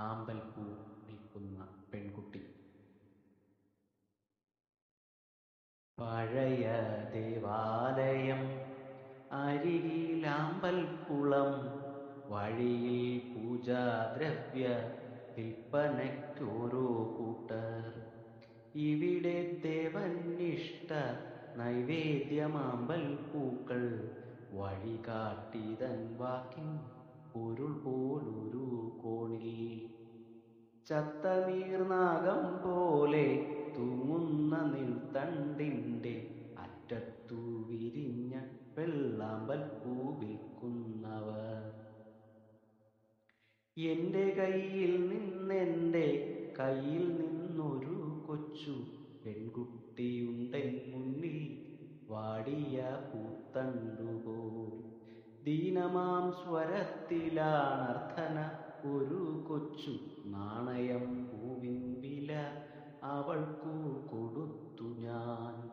ആമ്പൽപ്പൂ നിൽക്കുന്ന പെൺകുട്ടി. പഴയ ദേവാലയം അരികിലാമ്പൽക്കുളം വഴിയിൽ പൂജാദ്രവ്യ വിൽപ്പനയ്ക്കോരോ കൂട്ടർ. ഇവിടെ ദേവനിഷ്ട നൈവേദ്യമാമ്പൽ പൂക്കൾ വഴികാട്ടിതൻ വാക്കിൻ പൊരുൾ പോലൊരു കോണിൽ. ചത്ത നീർനാഗം പോലെ തൂങ്ങുന്ന നിൽത്തണ്ടിന്റെ അറ്റത്തു വിരിഞ്ഞ വെള്ളാമ്പൽ പൂ വിൽക്കുന്നവർ എന്റെ കയ്യിൽ നിന്നെന്റെ കയ്യിൽ നിന്നൊരു കൊച്ചു പെൺകുട്ടിയുണ്ടെൻ മുന്നിൽ വാടിയ പൂത്തണ്ടുപോൽ ദീനമാം സ്വരത്തിലാണർത്ഥന ഒരു കൊച്ചു നാണയം പൂവിൻ വില അവൾക്കു കൊടുത്തു ഞാൻ.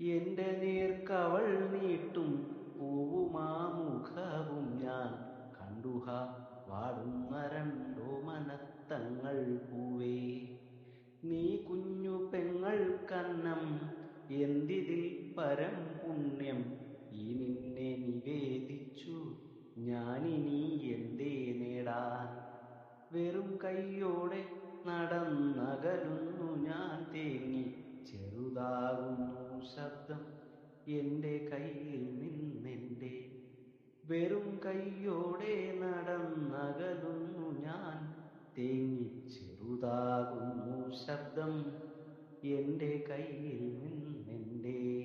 എന്റെ നേർക്കവൾ നീട്ടും പൂവുമാ മുഖവും ഞാൻ. കണ്ടുഹ വാടുന്ന രണ്ടോ മനത്തങ്ങൾ പൂവേ. നീ കുഞ്ഞു പെങ്ങൾ കന്നം എന്തിതിൽ പരം പുണ്യം ഈ നിന്നെ നിവേദിച്ചു. ഞാനിനി എന്തേ നേടാൻ? വെറും കൈയോടെ നടന്നകലുന്നു ഞാൻ തേങ്ങി. ചെറുതാകുന്നു ശബ്ദം എന്റെ കയ്യിൽ നിന്നെന്റെ വെറും കൈയോടെ നടന്നകലുന്നു ഞാൻ തേങ്ങി. ചെറുതാകുന്നു ശബ്ദം എന്റെ കയ്യിൽ നിന്നെന്റെ